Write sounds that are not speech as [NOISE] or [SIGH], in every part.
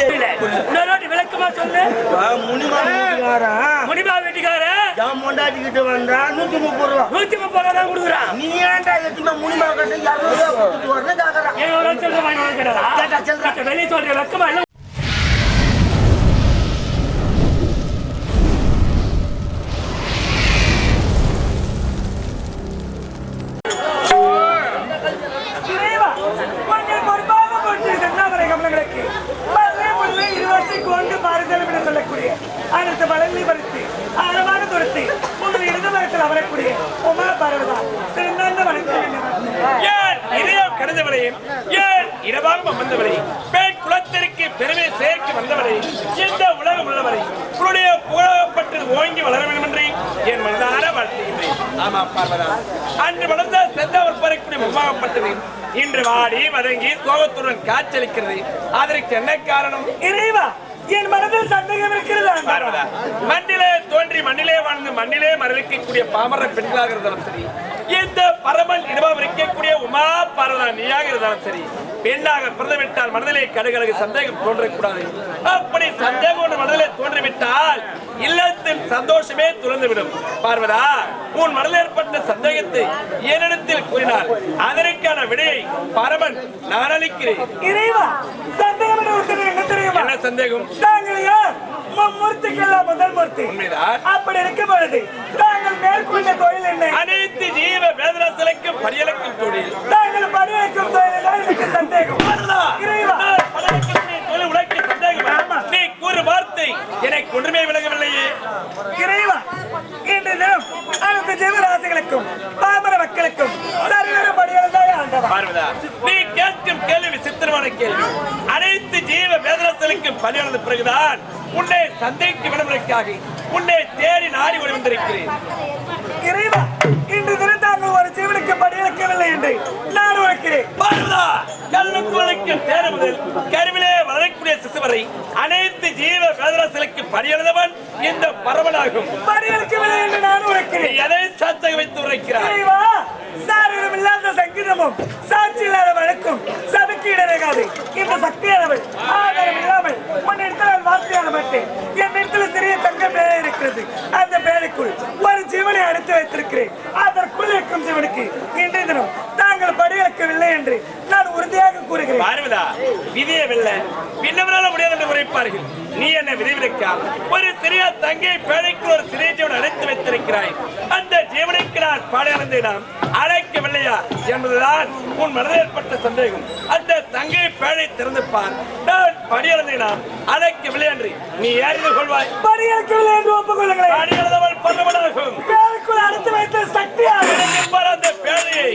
இன்னொரு விளக்கமா சொல்லு. முனிமா வீட்டுக்காரன் முனிமா வீட்டுக்கார? என் பொண்டாட்டி கிட்ட வந்தா நூத்தி முப்பது ரூபா. நூத்தி முப்பது ரூபா தான் கொடுக்குறான் நீ ஏன்டா எட்டுமே முனிமா கிட்ட இரநூறு ரூபா கொடுத்துட்டு வரணும் கேக்குறான் ஏன் ஒரு லட்சம் ரூபாய் வாங்கி கேட்டா கேட்டா சொல்றா. வெளியே சொல்ற வெக்கமா சோகத்துடன் காட்சளிக்கிறது அதற்கு என்ன காரணம்? இறைவா என் மனதில் சந்தேகம் இருக்கிறது? மண்ணிலே தோன்றி மண்ணிலே வாழ்ந்து மண்ணிலே மரணிக்கக்கூடிய பாமர பெண்களாக இருந்தாலும் சரி இந்த பரமன் இடமாக இருக்கக்கூடிய உமா பார்வதா நீயாக இருந்தாலும் சரி பெண்ணாக பிறந்துவிட்டால் மனதிலே கடுகளகு சந்தேகம் தோன்றக்கூடாது. அப்படி சந்தேகம் ஒன்று மனதிலே தோன்றிவிட்டால் இல்லத்தின் சந்தோஷமே துறந்துவிடும். பார்வதா உன் மனதில் ஏற்பட்ட சந்தேகத்தை என்னிடத்தில் கூறினால் அதற்கான விடையை பரமன் நான் அளிக்கிறேன். இறைவா சந்தேகம் என்ன தெரியுமா? என்ன சந்தேகம்? தாங்கள் யார்? மூர்த்திக்கெல்லாம் முதல் மூர்த்தி. உண்மைதான். அப்படி இருக்கும் பொழுது தாங்கள் மேற்கொண்ட தொழில் என்ன? அனைத்து ஜீவ வேதனாசலுக்கும் பரியலுக்கும் தொழில். தாங்கள் தொழில் எனக்கு சந்தேகம். இறைவா தொழில்? நீ கூறு வார்த்தை எனக்கு ஒன்றுமே விலகவில்லையே இறைவா இன்று தினம் அனைத்து ஜீவராசிகளுக்கும் பாமர மக்களுக்கும் சரிவர படியால் ஆண்டவா. பார்வதா நீ கேட்கும் கேள்வி விசித்திரமான கேள்வி. அனைத்து ஜீவ வேதனத்திற்கும் பலியானது பிறகுதான் உன்னை சந்தைக்கு விடுவதற்காக உன்னை தேடி நாடி வந்திருக்கிறேன். இறைவா இன்று தினம் தாங்கள் ஒரு ஜீவனுக்கு படியளிக்கவில்லை என்று கல்லுக்குழைக்கு தேர முதல் கருவிலே வளரக்கூடிய சிசு வரை அனைத்து ஜீவ வேதனத்திற்கு பலியானவன் இந்த பரவனாகும் படியளிக்கவில்லை என்று நான் நீ உழைக்கிறேன் எதை சாத்தக வைத்து உரைக்கிறாய்? இறைவா சாரிடம் இல்லாத சங்கீதமும் சாட்சி இல்லாத வழக்கும் சபைக்கு இடராகாது. இந்த சக்தியானவள் ஆதாரம் இல்லாமல் உன்னிடத்தில் நான் வார்த்தையான மாட்டேன். என் இடத்துல சிறிய தங்க பேழை இருக்கிறது. அந்த பேழைக்குள் ஒரு ஜீவனை அடைத்து வைத்திருக்கிறேன். அதற்குள் இருக்கும் ஜீவனுக்கு இன்றைய தினம் தாங்கள் படியளக்கவில்லை என்று பார்வதா விதியை வெல்ல. பின்னவரால முடியாது என்று உரைப்பார்கள். நீ என்ன விதிவிலக்கா ஒரு சிறிய தங்கை பேழைக்கு ஒரு சிறிய ஜீவன் அழைத்து வைத்திருக்கிறாய். அந்த ஜீவனுக்கு நான் பாடையானதை நாம் அழைக்கவில்லையா என்பதுதான் உன் மனதில் ஏற்பட்ட சந்தேகம். அந்த தங்கை பேழை திறந்து பார். நான் படியானதை நாம் அழைக்கவில்லை என்று நீ ஏறிந்து கொள்வாய். படியளக்கவில்லை என்று ஒப்புக்கொள்ளுங்களேன். படியானதவள் பருவனாகும் பேழைக்குள் அடைத்து வைத்த சக்தியாக அந்த பேழையை.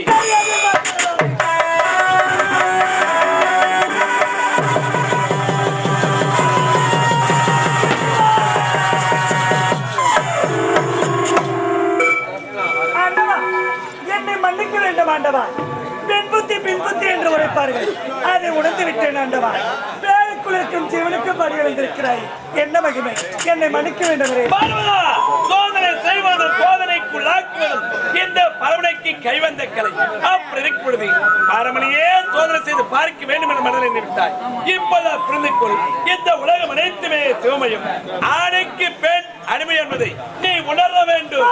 ஆண்டவா. பெண் புத்தி பின் புத்தி என்று உரைப்பார்கள். அதை உணர்ந்து விட்டேன் ஆண்டவா. பேருக்குள் இருக்கும் ஜீவனுக்கு படி எழுந்திருக்கிறாய். என்ன மகிமை. என்னை மன்னிக்க வேண்டும் செய்வதும் சோதனைக்குள்ளாக்குவதும் இந்த பரவனைக்கு கைவந்த கலை அப்படி இருக்கும் பொழுது அரமனையே சோதனை செய்து பார்க்க வேண்டும் என மனதில் எண்ணிவிட்டாய் இப்போதா புரிந்து கொள் இந்த உலகம் அனைத்துமே சிவமயம். ஆணைக்கு பெண் அடிமை என்பதை நீ உணர வேண்டும்.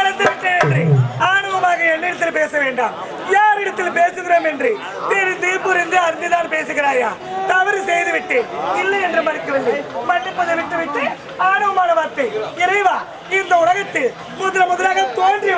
எழுந்து விட்டேன் என்று. ஆணவமாக என்னிடத்தில் பேச வேண்டாம். யாரிடத்தில் பேசுகிறோம் என்று தெரிந்து புரிந்து பேசுகிறாயா தவறு செய்து விட்டேன் இல்லை என்று மறுக்கவில்லை. மன்னிப்பதை விட்டு விட்டு ஆணவமான வார்த்தை. இறைவா இந்த உலகத்தில் முதல முதலாக தோன்றி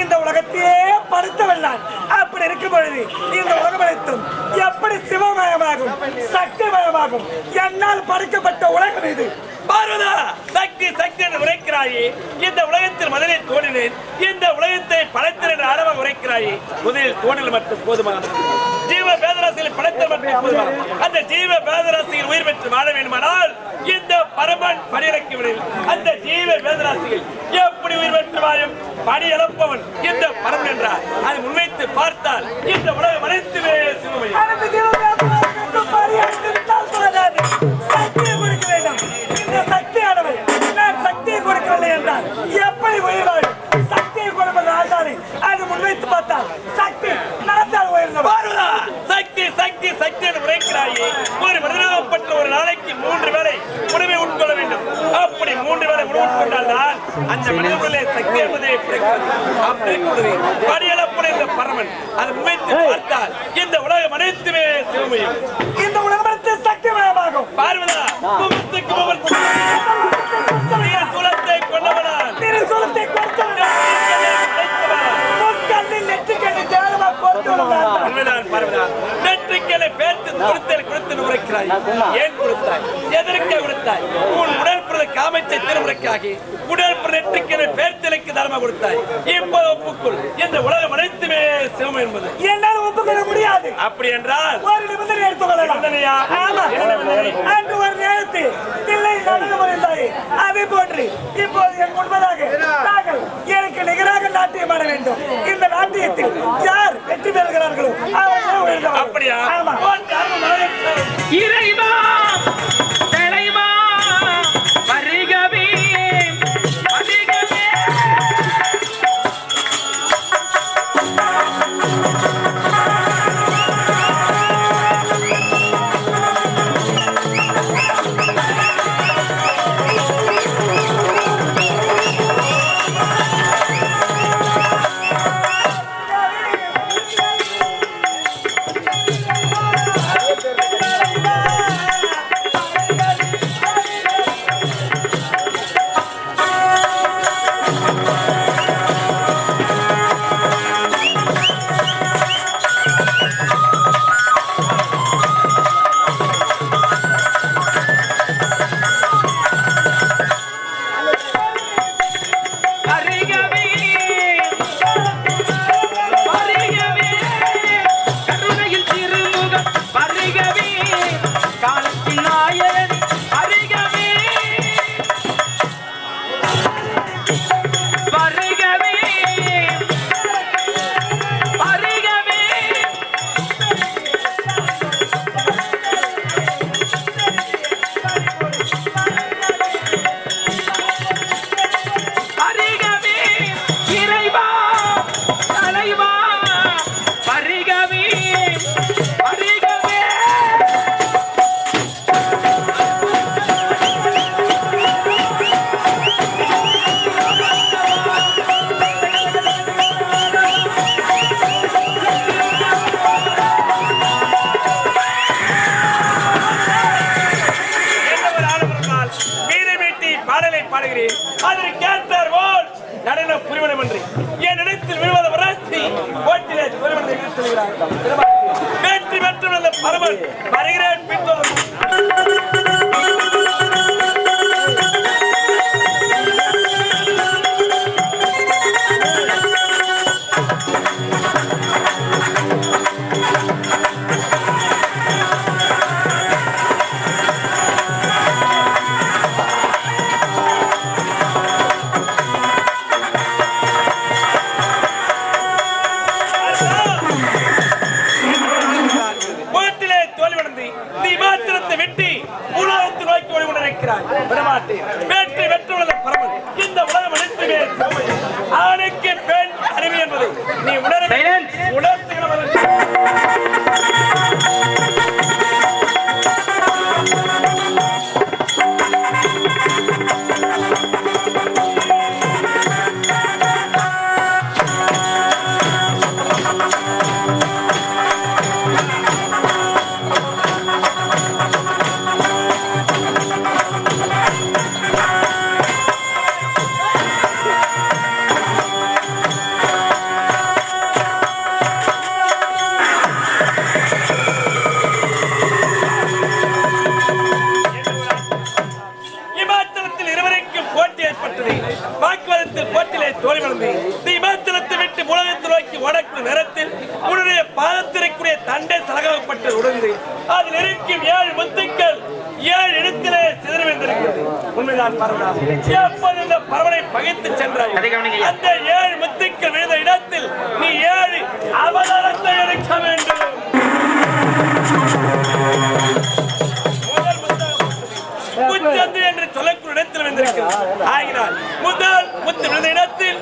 இந்த உலகத்தையே படுத்தவள்ளான் அப்படி இருக்கும் பொழுது இந்த உலகம் அனைத்தும் எப்படி சிவமயமாகும் சக்திமயமாகும் என்னால் படைக்கப்பட்ட உலகம் இது. பார்வதா சக்தி சக்தி என்று உரைக்கிறாயே. இந்த உலகத்தில் முதலில் தோன்றினேன். இந்த உலகத்தை படைத்தேன் என்று ஆழமாக உரைக்கிறாயே. முதலில் தோன்றல் மட்டும் போதுமானது. ஜீவ வேதராசியில் படைத்த அந்த ஜீவ வேதராசிகள் உயிர் பெற்று வாழ வேண்டுமானால் இந்த பரமன் படியிறக்கிவிடில் அந்த ஜீவ வேதராசிகள் எப்படி உயிர் பெற்று வாழும்? பணி இழப்பவன் இந்த பரமன் என்றார். அதை முன்வைத்து பார்த்தால் இந்த உலகம் அனைத்துமே சிவமையும் சக்தியை கொடுக்க வேண்டும். இந்த சக்தியானவள் நான் சக்தியை கொடுக்கவில்லை என்றால் எப்படி உயிர் வாழும்? சக்தியை கொடுப்பது ஆண்டாளே. அது முன்வைத்து பார்த்தால் சக்தி நாத்தால் உயர்ந்தவள். பார்வதா சக்தி சக்தி சக்தி என்று உரைக்கிறாயே ஒரு மனிதனாகப்பட்ட ஒரு நாளைக்கு மூன்று வேளை உணவை உட்கொள்ள வேண்டும் அப்படி மூன்று வேளை உணவு உட்கொண்டால் தான் அந்த மனிதர்களே சக்தி என்பதே பிறக்கிறது அப்படி இருக்கிறது படியளப்புற இந்த பரமன். அதை முன்வைத்து பார்த்தால் இந்த உலகம் அனைத்துமே சிவமையும் இந்த உலகத்தில் சக்திமயமாகும். பார்வதா குமத்துக்கு குமத்து குலத்தை கொண்டவனான் உண்மைதான் பார்வதா நெற்றிக்கலை பேர்த்து ஏன் கொடுத்தாய்? எதற்கு கொடுத்தாய்? உன் உடல் காமச்சை திருமுறைக்காகி உடல் நெற்றிக்கலை பேர்த்தலுக்கு தர்மம் கொடுத்தாய். இப்போது ஒப்புக்குள். இந்த உலகம் அனைத்துமே சிவம் என்பது. என்னால் ஒப்புக்கொள்ள முடியாது. அப்படி என்றால் ஒரு நிபந்தனை எடுத்துக்கொள்ளலாம்? அன்று ஒரு நேரத்தில் தில்லை நடந்து முடிந்தாயே அதை போன்று இப்போது என் முன்பதாக நாங்கள் எனக்கு நிகராக நாட்டியம் ஆட வேண்டும். இந்த நாட்டியத்தில் யார் வெற்றி பெறுகிறார்களோ அவர்களே. அப்படியா? ஆமா. உன் ஓடி கொண்டிருக்கிறாய் விடமாட்டேன் முப்பதத்தில் போட்டிலே தோல்விழந்து நீ விட்டு உலகத்தை நோக்கி ஓடக்கூடிய நேரத்தில் உன்னுடைய பாதத்திற்குரிய தண்டை சலகப்பட்டு உடந்து அதில் இருக்கும் ஏழு முத்துக்கள் ஏழு இடத்திலே சிதறிவிந்திருக்கிறது உண்மைதான் பரவனா எப்போது இந்த பரவனை பகைத்து சென்றாய் அந்த ஏழு முத்துக்கள் விழுந்த இடத்தில் நீ ஏழு அவதாரத்தை எடுக்க வேண்டும். இடத்தில் வந்திருக்கிறது. ஆகினால் முதல் முத்து விழுந்த இடத்தில்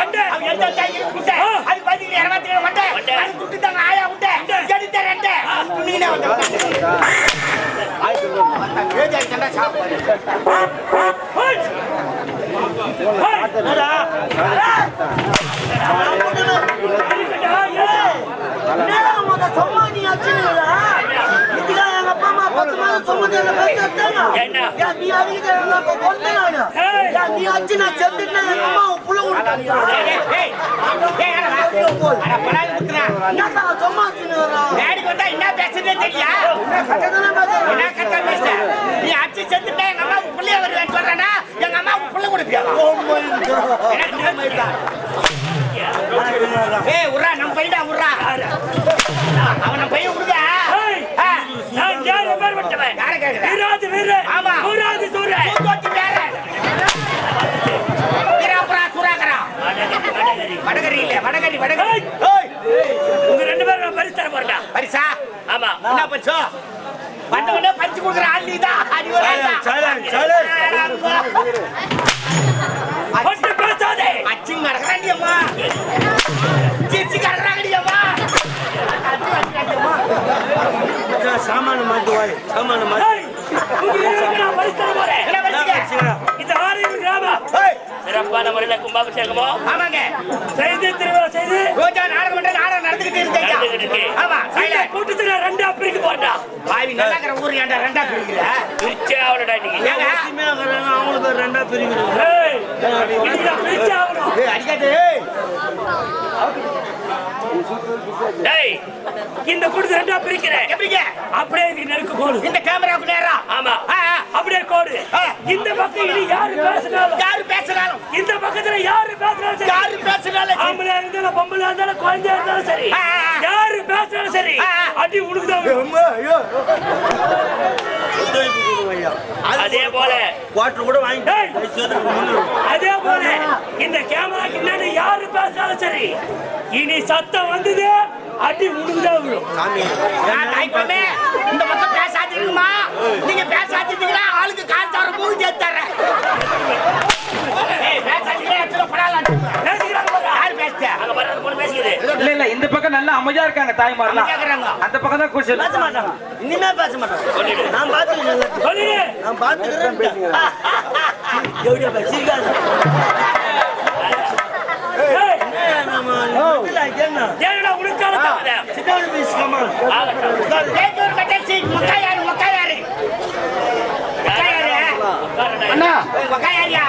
அவன் எந்த சாய்க்கிறது குட்டை அது பதில் இரவாத்தி ஏழு மண்டை அது குட்டு தான் ஆயா குட்டை எடுத்த ரெண்டு நீனே வந்து சம்மானி ஆச்சு என்ன? நீ அடிக்கிறதுனா இப்ப கொல்லுனாங்க. பேசுறதே தெரியா? என்ன கத்த பேசுற? நீ அடிச்சு செத்துட்டா எங்க அம்மாவுக்கு புள்ளைய வருவேன்னு சொல்றேனா? எங்க அம்மாவுக்கு பிள்ளை கொடுப்பியா? Oh my God. ஏய், உர்றா, நம்ம பையன்டா, உர்றா. அவன் நம்ம பையன் உடுங்க. ஏய், ஆ, நான் யார் எப்பேற்பட்டவன்? யாரை கேக்குற? வீராதி வீரன். ஆமா. சூராதி சூரன். சூத்தோட்டி பேரன். வீராபுரா, சூராகரா. வடகரி இல்ல, வடகரி, வடகரி. உங்க ரெண்டு பேரும் நான் பரிசு தர போறேன்டா. பரிசா? ஆமா என்ன பரிசு? வந்த உடனே பரிசு கொடுக்குற ஆள் நீதான். அடி ஒரு ஆள் தான். Silence, silence. ஒட்டு பேசாதே அச்சிங் நடக்கிறாண்டி அம்மா. சிரிச்சு கிடக்குறாங்கடி அம்மா. அச்சி அடிக்கிறாண்டி அம்மா. சாமான வாய் சாமான சிறப்பான முறையில கும்பாபிஷேகமோ? ஆமாங்க. செய்து திருவிழா செய்து? ரோஜா நாடகம் நாடகம் நடந்துகிட்டு இருக்கு. ஆமா கூட்டத்தை நான் ரெண்டா பிரிக்க போறேன்டா. பாவி நல்லா ஊர் ஏன்டா ரெண்டா பிரிக்கிற? பிரிச்சே அவங்களுக்கு அடிக்காதே. டேய், இந்த கூட்டத்தை ரெண்டா பிரிக்கிறேன் எப்படிங்க அப்படியே இது நெருக்கு கோடு இந்த கேமராவுக்கு நேரா ஆமா. அப்படியே கோடு. இந்த பக்கம் இனி யாரு பேசினாலும் யாரு பேசினாலும் இந்த பக்கத்துல யாரு பேசினாலும் சரி யாரு பேசினாலும். ஆம்பளை இருந்தாலும் பொம்பளை இருந்தாலும் குழந்தையா இருந்தாலும் சரி. யாரு பேசினாலும் சரி. அடி ஐயா. அதே போல குவார்டர் கூட வாங்கி ஏய். சேர்த்துக்கு முன்னூறு. அதே போல இந்த கேமராக்கு முன்னாடி யாரு பேசினாலும் சரி இனி சத்தம் வந்தது அடி உனக்குதான் விழும். சாமி நான் தாய்ப்பமே, இந்த பக்கம் பேசாதீங்கம்மா. நீங்க பேசாதீங்கன்னா ஆளுக்கு கால் தர மூணு சேர்த்து தர்றேன் இல்ல இல்ல இந்த பக்கம் நல்லா அமைதியா இருக்காங்க தாய்மாரெல்லாம் கேக்குறாங்க அந்த பக்கம் தான் கூச்சல். பேச மாட்டாங்க. இனிமே பேச மாட்டாங்க. நான் பாத்துக்கிறேன் சொல்லிடு. நான் பாத்துக்கிறேன். எப்படியா. ஏய், நம்ம கேங்க. ஏன்டா உனக்கான மக்கா யாரு யாரு யாரு அண்ணா மக்கா யாரியா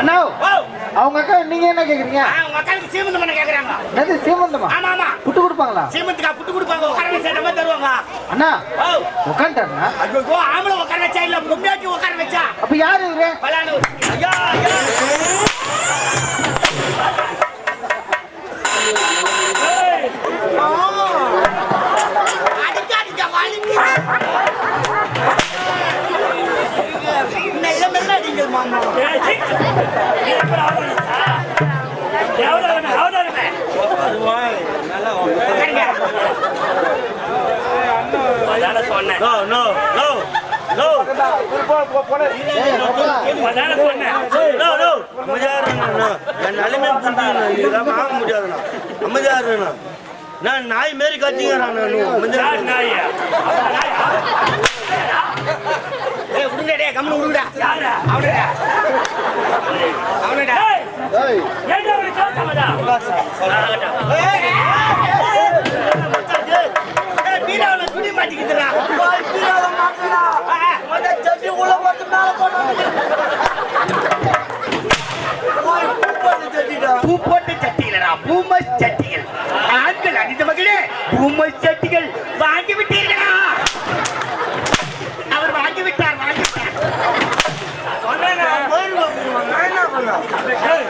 அண்ணா ஓ அவங்க அக்கா நீங்க என்ன கேக்குறீங்க ஆ, உங்க அக்காவுக்கு சீமந்தம் பண்ண கேக்குறாங்க என்னது சீமந்தமா ஆமா ஆமா புட்டு கொடுப்பாங்களா சீமந்துக்கா புட்டு கொடுப்பாங்க உட்கார வச்சா நம்ம தருவாங்க அண்ணா ஓ உட்காந்துட்டாருண்ணா ஐயோ ஆம்பளை உட்கார வச்சா இல்ல பொம்மையாக்கி உட்கார வச்சா அப்ப யாரு இவரு பலானு ஐயா, ஐயா. மெல்ல மெல்ல அடிங்கள் மாமா சொன்னேன் அமைதியா அமைதியா நான் நாய் மாரி கத்திக்கிறேன் நான். நாயா? டேய் கம்முனு விடுங்கடா யாரா? அவனுடா. ஏய், ஏன்டா துணி மாட்டிக்கிட்டுறா உள்ள போட்டு மேல போட்டு வாய் பூ போட்டு சட்டிடா. பூ போட்ட சட்டிகளா பூம சட்டிகள் ஆண்கள் அணிந்த மகளே பூம சட்டிகள் வாங்கி விட்டீர்களா அவர் வாங்கி விட்டார் வாங்கி விட்டார் சொன்னேனே, போயிடுவா, போயிடுவா. நான் என்ன பண்ணேன்? ஏய்,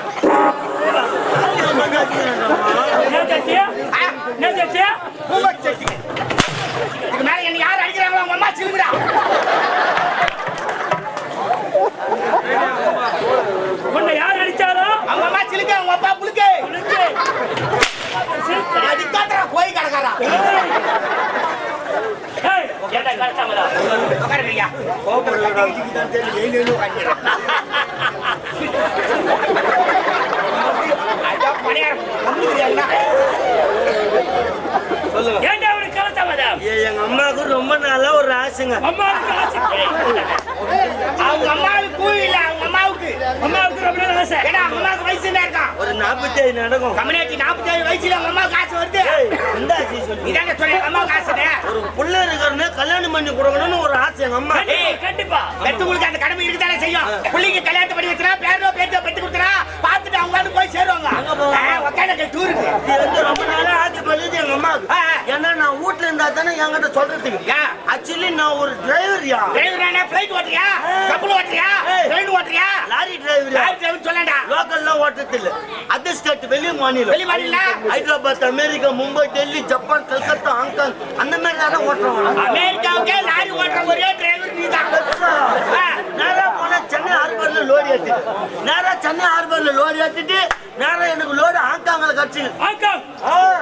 நான் கத்திக்கிறேன்டாம்மா. என்ன சத்தியா? ஆ? என்ன சத்தியா? பூம சட்டிகள் இதுக்கு மேல என்ன யார் அடிக்கிறாங்களோ அவங்க அம்மா சிலுங்குடா உன்னை யார் அடிச்சாலும் அவங்க அம்மா சிலுக்க அவங்க அப்பா புளுக்க உனக்கு சிரிப்பு. அடிக்காதரா கோய் கிடக்காரா ஏய், ஏன்டா கால் தாமதம்? உட்காருங்கய்யா அதான் பணியாரம் வந்துருக்கிறியா ஏன்டா உனக்கு கால் தாமதம்? ஏய், எங்க அம்மாவுக்கு ஒரு அம்மாவுக்கு ஆசை. ஏய், அவங்க அம்மாவுக்கு இல்ல அவங்க அம்மாவுக்கு அம்மாவுக்கு ரொம்ப நாள் ஆசை. ஏடா அம்மாவுக்கு வயசு என்ன இருக்கான் ஒரு நாற்பத்தி ஐந்து நடக்கும். கம்யூனிட்டி நாற்பத்தி ஏழு வயசுல அவங்க அம்மாவுக்கு ஆசை வருது? இந்த ஆசை சொல்லி. இதாங்க சொல்ல அம்மாவுக்கு ஆசை ஒரு புள்ள இருக்கிறன்னு கல்யாணம் பண்ணி கொடுக்கணும்னு ஒரு ஆசை எங்க அம்மா. ஏய், கண்டிப்பா. பெத்தவங்களுக்கு அந்த கடமை இருக்குதானே செய்யும். பிள்ளைங்க கல்யாணத்தை பண்ணி வச்சுனா பேரோ பேச்சோ பெத்து கொடுத்துறா பார்த்துட்டு அவங்க வந்து போய் சேருவாங்க. ஒகேனக்கல் டூருக்கு இது வந்து ரொம்ப நாளா ஆச்சு பண்ணுது எங்க அம்மா. ஆ. ஏன்னா நான் வீட்டுல இருந்தா தானே என்கிட்ட சொல்றதுக்கு. ஆக்சுவலி நான் ஒரு டிரைவர்யா டிரைவரானே ஃப்ளைட் ஓட்டுறியா? கப்பல் ஓட்டுறியா. ட்ரெயின் ஓட்டுறியா? லாரி டிரைவர் யார் டிரைவர் சொல்லண்டா லோக்கல்லாம் ஓட்டுறது இல்ல அதர் ஸ்டேட் வெளி மாநிலம். வெளி மாநிலம்? Hyderabad America Mumbai Delhi Japan Calcutta Hong Kong அந்த மாதிரி தான் ஓட்டுறோம் அமெரிக்காவுக்கே லாரி ஓட்டுற ஒரே டிரைவர் நீதான். ஆ. நேரா போனா சென்னை ஹார்பர்ல லோரி ஏத்திட்டு. நேரா சென்னை ஹார்பர்ல லோரி ஏத்திட்டு நேரா எனக்கு லோடு ஹாங்காங்ல கட்சி. ஆக்கம்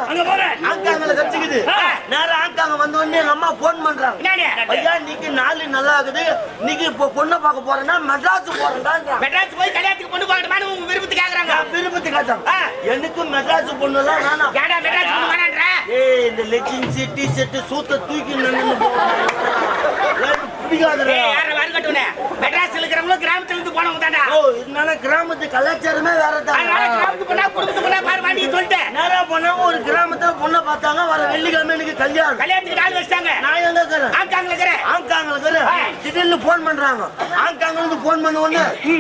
அங்க போறேன் ஹாங்காங்ல கட்சிக்குது. ஆ. நேரா ஹாங்காங் வந்த உடனே எங்க அம்மா போன் பண்றாங்க? ஐயா இன்னைக்கு நாலு நல்லா இருக்குது இன்னைக்கு இப்போ பொண்ணை பார்க்க போறேன்னா மெட்ராஸ் போறேன்டா மெட்ராஸ் போய் கல்யாணத்துக்கு பொண்ணு பார்க்கணுமான்னு உங்க விருப்பத்து கேக்குறாங்க. விருப்பத்து காட்டாங்க. எனக்கு மெட்ராஸ் பொண்ணு தான் வேணாம். ஏடா மெட்ராஸ் பொண்ணு வேணான்ற? ஏய் இந்த லெகின்ஸ் டி ஷர்ட் சூத்த தூக்கி நின்னு ஏய் யார வாரு கட்டுவனே? மெட்ராஸ்ல இருக்கிறவங்க கிராமத்துல இருந்து போனவங்க தான்டா. ஓ இதனால கிராமத்து கலாச்சாரமே வேற அதனால தான் கிராமத்துக்கு போனா குடும்பத்துக்கு போனா பாரு வாண்டி சொல்லிட்டேன் நேரா போனா ஒரு கிராமத்துல பொண்ணை பார்த்தாங்க வர வெள்ளிக்கிழமை எனக்கு கல்யாணம். கல்யாணத்துக்கு நாள் வச்சிட்டாங்க. நான் எங்க இருக்கிறேன்? ஆங்காங்ல இருக்கிறேன். ஹாங்காங்ல இருக்கிறேன். திடீர்னு போன் பண்றாங்க. ஹாங்காங்ல இருந்து போன் பண்ண உடனே ஹாங்காங்ல போன் பண்ண உடனே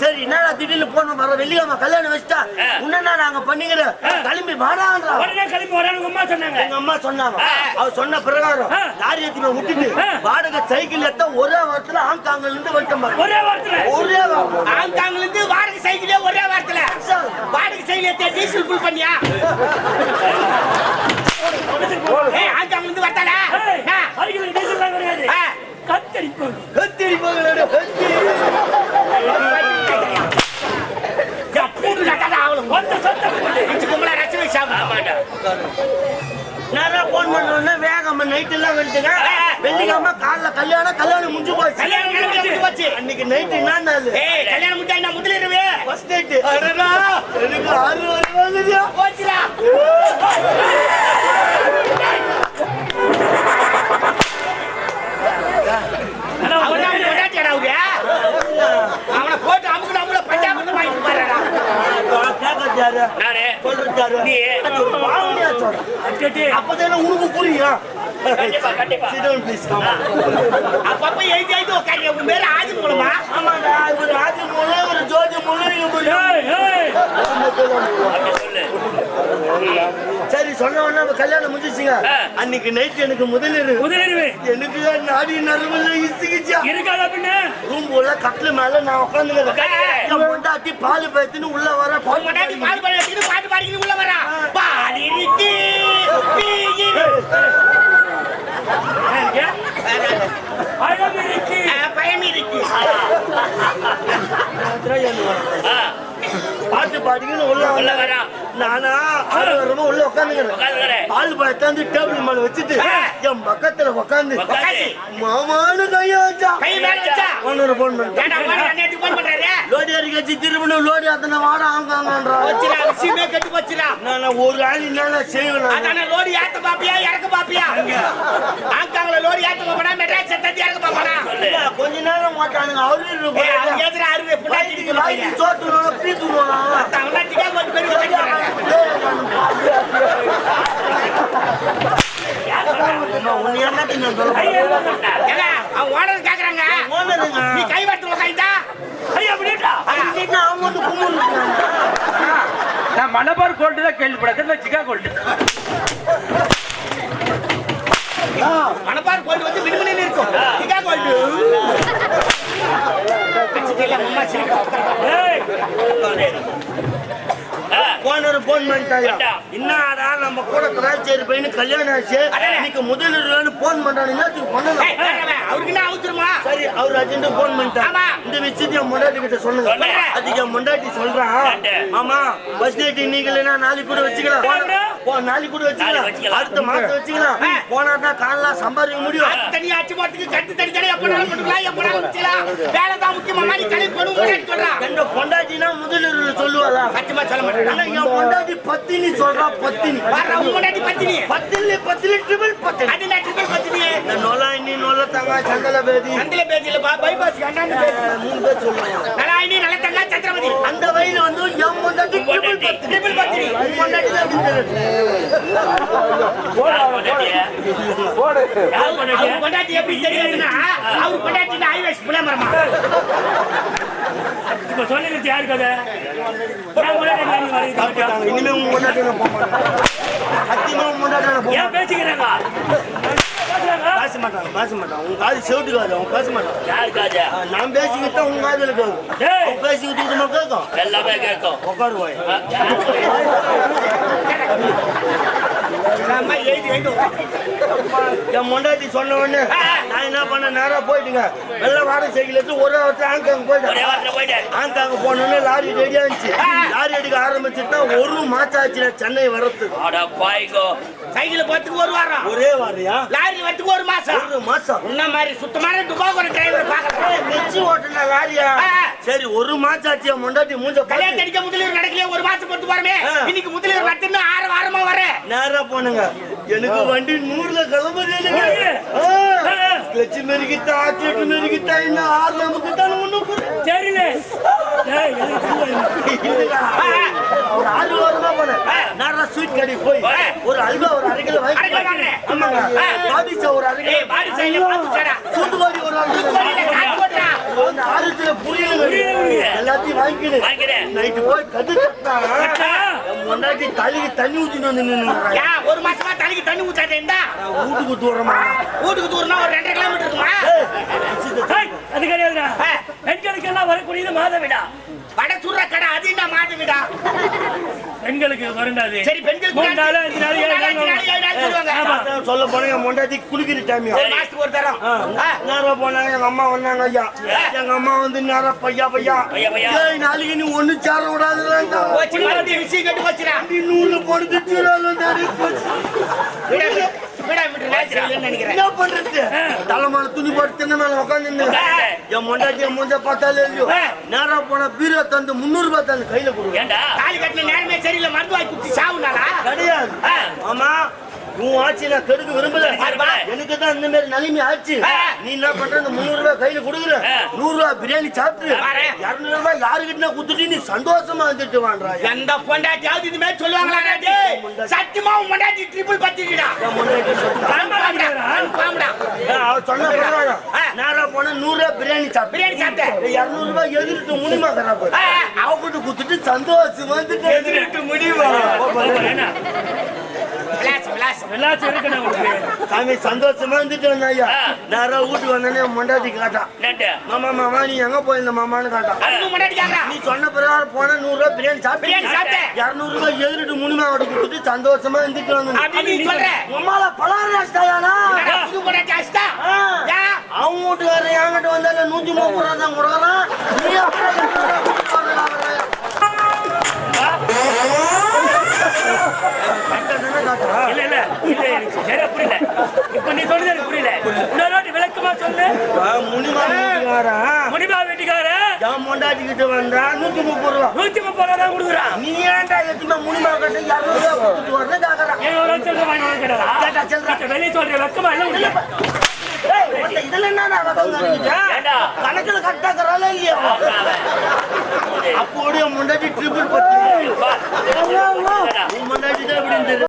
சரி என்னடா திடீர்னு போன் வர? வெள்ளிக்கிழமை கல்யாணம் வச்சுட்டா? உடனே நாங்க பண்ணிக்கிறேன் கிளம்பி வாடான்றா? உடனே கிளம்பி அம்மா சொன்னாங்க. எங்க அம்மா சொன்னாங்க. அவர் சொன்ன பிரகாரம் லாரி எத்தின விட்டுட்டு வாடகை சைக்கிள் எத்த ஒரே வாரத்துல ஹாங்காங்ல இருந்து வந்துட்டோம். ஒரே வாரத்துல? ஒரே வாரம். ஆங்காங்ல இருந்து வாடகை சைக்கிளே ஒரே வாரத்துல? வாடகை சைக்கிள் ஏத்தி டீசல் ஃபுல் பண்ணியா? [LAUGHS] ஏய் இருந்து அருகில் டீசல் தான் கிடையாது ஆ. கத்தரிப்போம். கத்திரி போகலடா கத்திரி. கூட்டு கட்டாடா அவளும். அந்த சத்தம் போட்டு அஞ்சு பொம்பளை ரசம் வச்சாங்க ஆமாடா நேரா போன் பண்ண உடனே வேகமா நைட் எல்லாம் வந்துட்டுங்க. வெள்ளிக்கிழமை காலைல கல்யாணம் கல்யாணம் முடிஞ்சு போச்சு. கல்யாணம் முடிஞ்சு போச்சு. அன்னைக்கு நைட் என்ன நாள் ஏய் கல்யாணம் முடிஞ்சா என்ன முதலிரவே ஃபர்ஸ்ட் நைட் அடடா. எனக்கு ஆறு வரை வந்துதியா போச்சுடா அவன் போட்டு அமுக்கு நம்மள பஞ்சாபத்து வாங்கிட்டு பாருடா நானே சொல்றது யாரு நீ. ஒரு அப்பதானே உனக்கு புரியும். கண்டிப்பா, கண்டிப்பா. அப்பப்ப எழுதி எழுதி உட்காரு உன் பேரு ஆதி மூலமா? ஆமாடா இவர் ஆதி மூலம் ஒரு ஜோதி மூலம் புரியும். சரி சொன்ன உடனே கல்யாணம் முடிஞ்சிச்சுங்க. அன்னைக்கு நைட் எனக்கு முதலிரவு முதலிரவு. எனக்கு தான் நாடி நரம்புல இசுக்குச்சா இருக்காதா பின்ன? ரூம் உள்ள கட்டில மேல நான் என் பொண்டாட்டி பால் பேத்துன்னு உள்ள வர முன்னாடி பால் வச்சுக்கிட்டு பாட்டு பாடிக்கிட்டு உள்ள வரா பால் இருக்கு. பழம் இருக்கு பயம் இருக்கு ஆ, பாட்டு பாடிக்கின்னு உள்ள வர. நானா ஆறு வருமா உள்ள உட்காந்துக்கிறேன் பால் பாய்த்தாந்து டேபிள் மேல வச்சுட்டு என் பக்கத்துல உட்காந்து மாமானு கைய ஓனர் போன் பண்றாரு? லோடி அரிக்கச்சி திரும்பணும் லோடி அத்தனை வாட ஆங்காங்கன்றா வச்சிரா விஷயமே கெட்டு போச்சுடா. நான் ஒரு ஆள் என்ன செய்வேன் அதான லோரி ஏத்த பாப்பியா இறக்க பாப்பியா? ஆங்காங்கள லோரி ஏத்த பாப்பனா மெட்ராஸ் செத்தத்தி இறக்க பாப்பனா? கொஞ்ச நேரம் மாட்டானுங்க அவரு எதிர அருவே? புண்டாட்டி வாய்க்கு சோத்துருவாங்க பீத்துருவாங்க அவனா டிக்கா போட்டு பெரிய ஓனர் கேக்குறாங்க. நீ கை வாட்டு ஐயா அப்படின்னா அவங்க வந்து நான் மலபார் கோல்டு தான் கேள்விப்பட்டேன். சிக்கா கோல்டு மணப்பார் கோல்டு வந்து மினுமினு இருக்கும். டிக்கா கோல்டு அம்மா ஓனர் போன் பண்ணிட்டாயா? என்னடா நம்ம கூட கலாச்சாரி பையனு கல்யாணம் ஆச்சு? இன்னைக்கு முதல் போன் பண்றானு என்னத்துக்கு பண்ணலாம். அவருக்கு என்ன அவசரமா? சரி அவர் அர்ஜென்ட் போன் பண்ணிட்டார். ஆமா. இந்த விஷயத்தை என் முண்டாட்டி கிட்ட சொல்லுங்க. அதுக்கு என் முண்டாட்டி சொல்றான் மாமா பஸ் டேட் இன்னைக்கு இல்லைன்னா நாளைக்கு கூட வச்சுக்கலாம். நாளைக்கு கூட வச்சுக்கலாம். அடுத்த மாசம் வச்சுக்கலாம். போனா காலைல சம்பாதிக்க முடியும். தனியா அச்சு போறதுக்கு கட்டு தனி தனி எப்பனாலும் பண்ணிக்கலாம் எப்பனாலும் வச்சுக்கலாம். வேலை தான் முக்கியமா மாதிரி கழிவு பண்ணும் சொல்றான். எங்க பொண்டாட்டினா முதலில் சொல்லுவாளா? சத்தியமா சொல்ல மாட்டேன். என் பொண்டாட்டி பத்தினி சொல்றா பத்தினி. முன்னாடி பத்தினி. பத்தினி பத்தினி ட்ரிபிள் பத்தினி. அது நான் ட்ரிபிள் பத்தினி. இந்த நொலாயினி நொல தங்கா சந்தல பேதி. பைபாஸ் மூணு பேர் சொல்லுவாங்க. நல்ல தங்கா அந்த வயல வந்து என் பொண்டாட்டி ட்ரிபிள் பத்தினி. ட்ரிபிள் பத்தினி. பொண்டாட்டி தான் பொண்டாட்டி? எப்படி தெரியுதுன்னா அவர் பொண்டாட்டி ஹைவேஸ் புலமரமா இப்ப சொல்லுங்க யாரு கதை. இனிமே போக மாட்டேன். சத்தியமா ஏன் பேசிக்கிறாங்க? பேச மாட்டாங்க பேச மாட்டாங்க உன் காது செவிட்டு காது அவன் பேச யாரு ஆ, நான் பேசிக்கிட்டு உன் காதுல கேட்கும். அவன் பேசிக்கிட்டு இருக்குமா கேட்கும் எல்லாமே கேட்கும். எழுதி எழுதி என் மொண்டாட்டி சொன்ன உடனே நான் என்ன பண்ண நேரா போயிட்டுங்க. வெள்ள வாடகை சைக்கிள் எடுத்து ஒரு இடத்துல ஆங்காங்க போயிட்டேன். வாரத்துல ஆங்காங்க போனோடனே லாரி ரெடியா இருந்துச்சு. லாரி எடுக்க ஆரம்பிச்சுட்டா ஒரு மாச்சாச்சு சென்னை வர்றதுக்கு. சைக்கிள் போறதுக்கு ஒரு வாரம். ஒரே வாரியா? லாரி வரதுக்கு ஒரு மாசம். ஒரு மாசம்? உன்ன மாதிரி சுத்தமான துபாகோர டிரைவர் பார்க்கலாம் மெச்சி ஓட்டுன லாரியா. சரி ஒரு மாச்சாச்சு என் மொண்டாட்டி மூஞ்ச கல்யாணம் அடிக்க முதலீடு நடக்கலையே ஒரு மாசம் பொறுத்து போறமே. இன்னைக்கு முதலீடு நடத்துன்னு ஆறு வாரமா வர. நேரா போனுங்க. எனக்கு வண்டி நூறுல கிளம்புது கிளச்சு மெருகிட்டா ஆக்சிலேட்டர் மெருகிட்டா இன்னும் ஆறு நமக்கு தானே ஒண்ணும் புரியல. தூக்கம் இல்லடா. ஒரு வாரமா போனேன் நேரா ஸ்வீட் கடைக்கு போய் ஒரு அல்வா ஒரு அரை கிலோ வாங்கி. ஆமாங்க. பாதிச்சா ஒரு அரை கிலோ சடா சூத்துவாரி ஒரு ஆறுத்துல புரியல. எல்லாத்தையும் வாங்கிக்கிறேன். நைட்டு போய் கது தட்டா முன்னாடி தலைக்கு தண்ணி ஊத்திட்டு வந்து நின்னுறாங்க யா ஒரு மாசமா தலைக்கு தண்ணி ஊத்தாதே இருந்தா வீட்டுக்கு தூரமா? வீட்டுக்கு தூரம்னா ஒரு ரெண்டரை கிலோமீட்டர் இருக்குமா? அது கிடையாதுடா. பெண்களுக்கு எல்லாம் வரக்கூடியது மாதவிடா. வட சுடுற கடை அது என்ன மாட்டு வீடா பெண்களுக்கு வருண்டாது. சரி பெண்களுக்கு மூணு நாள் அஞ்சு நாள் ஏழு நாள் ஏழு சொல்லுவாங்க. சொல்ல போனா என் முண்டாட்டி குளிக்கிற ஒரு மாசத்துக்கு ஒரு தரம். ஆ. நேரா போனாங்க எங்க அம்மா வந்தாங்க ஐயா. எங்க அம்மா வந்து நேரா பையா பையா. பையா, பையா. ஏய் நாளைக்கு நீ ஒண்ணு சேர மறுபடியும் விஷயம் கட்டு போச்சுடா. நூறு போடுது சீராலும் தாடி போச்சு. நினைக்கிறேன். என்ன பண்றது? தலைமான துணி போட்டு தின்ன மேல உட்காந்து என் முண்டாட்டி என் முஞ்ச பார்த்தாலே இல்லையோ. நேரா போனா பீரோ தந்து முந்நூறு ரூபாய் தந்து கையில கொடுங்க. தாலி கட்டின நேரமே சரியில்லை மருந்து வாங்கி குடிச்சு சாவுனாலா கிடையாது. ஆமா உன் ஆட்சி நான் கெடுக்க விரும்பல. எனக்கு தான் இந்த மாதிரி நிலைமை ஆச்சு. நீ என்ன பண்ற? இந்த முந்நூறு ரூபாய் கையில கொடுக்குற. நூறு ரூபாய் பிரியாணி சாப்பிட்டு இருநூறு ரூபாய் யாருக்கிட்ட குத்துட்டு நீ சந்தோஷமா வந்துட்டு வான்றா எந்த பொண்டாட்டியாவது இது மாதிரி சொல்லுவாங்களா? சத்தியமா உன் பொண்டாட்டி ட்ரிபிள் அவ சொன்ன. நேரா போனா நூறு ரூபாய் பிரியாணி சாப்பிட்டு. பிரியாணி சாப்பிட்டேன் இருநூறு ரூபாய் எதிர்த்து முடியுமா. அவகிட்ட குத்துட்டு சந்தோஷம் வந்துட்டு எதிர்த்து முடியுமா இருக்கணும் சாமி சந்தோஷமா வந்துட்டு வந்தேன் ஐயா ஆ. நேரா வீட்டுக்கு வந்தோடனே மொண்டாட்டி காட்டான். மாமா மாமா நீ எங்க போயிருந்த மாமான்னு காட்டான். நீ சொன்ன பிரகாரம் போனா நூறு ரூபாய் பிரியாணி சாப்பிட்டு பிரியாணி சாப்பிட்டேன். இருநூறு ரூபாய் முனிமா அவட கொடுத்துட்டு சந்தோஷமா இருந்துட்டு வந்தேன். உமால ஏன் அவங்க வீட்டுக்காரன் என்கிட்ட வந்தால நூத்தி முப்பது ரூபா தான் கொடுக்குறான் நீ இல்ல இல்ல இல்ல எனக்கு சரியா புரியல இப்ப நீ சொல்றது எனக்கு புரியல இன்னொரு வாட்டி விளக்கமா சொல்லு முனிமா வீட்டுக்காரன் முனிமா வீட்டுக்கார என் பொண்டாட்டி கிட்ட வந்தா நூத்தி முப்பது ரூபா நூத்தி முப்பது ரூபா தான் கொடுக்குறான் நீ ஏன்டா எத்தனை முனிமா கிட்ட இருநூறு ரூபா கொடுத்துட்டு வரணும் கேக்குறான் ஏன் ஒரு லட்சம் ரூபாய் வாங்கி கேட்டா கேட்டா சொல்றேன். வெளியே சொல்ற வெக்கமா இல்ல இதுல? ஏண்டா? கணக்குல கரெக்டா தராளா இல்லையா அப்போடைய முன்னாடி ட்ரிபிள் பத்து முன்னாடி தான்